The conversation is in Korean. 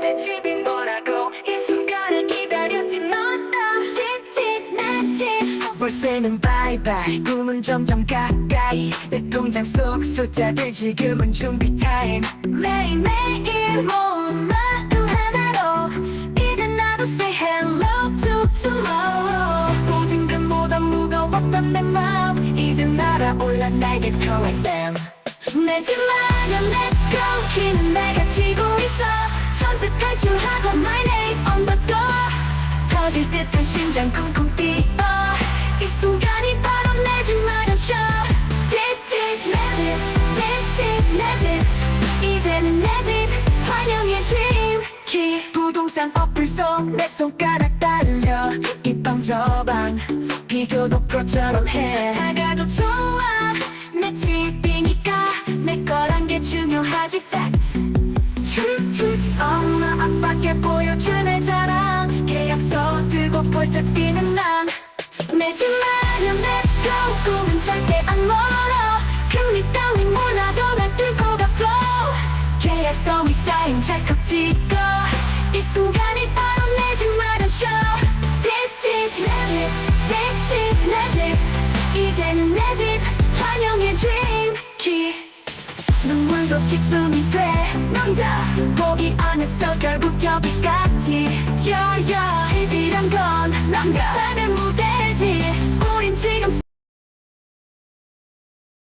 내 집이 뭐라고. 이 순간을 기다렸지 non-stop 칙칙 월세는 바이바이. 꿈은 점점 가까이. 내 통장 속 숫자들 지금은 준비 타임. 매일매일 모은 마음 하나로. 이제 나도 say hello to tomorrow. 보증금보다 무거웠던 내 마음. 이제 날아올라 날개 펴의 댐내집 마련 let's go. 키는 내가 천수 탈출하고 my name on the door. 터질 듯한 심장 쿵쿵 뛰어. 이 순간이 바로 내 집 마련 쇼 틱틱 내집 틱틱 내집 이제는 내 집 환영의 dream. 키 부동산 어플 속 내 손가락 달려. 이방 저방 비교도 프로처럼 해 펄쩍 뛰는 난 내집 마련 let's go. 꿈은 절대 안 멀어. 금리 따윈 몰라도 날 뚫고 가 flow. 계약서 위 사인 찰칵 찍어. 이 순간이 바로 내집 마련 쇼 틱틱 내집 틱틱 내집 이제는 내 집 환영의 dream. 키. 눈물도 기쁨이 돼. 남자 보기 안에서 결국 여기까지. 야야 집이란 건 남자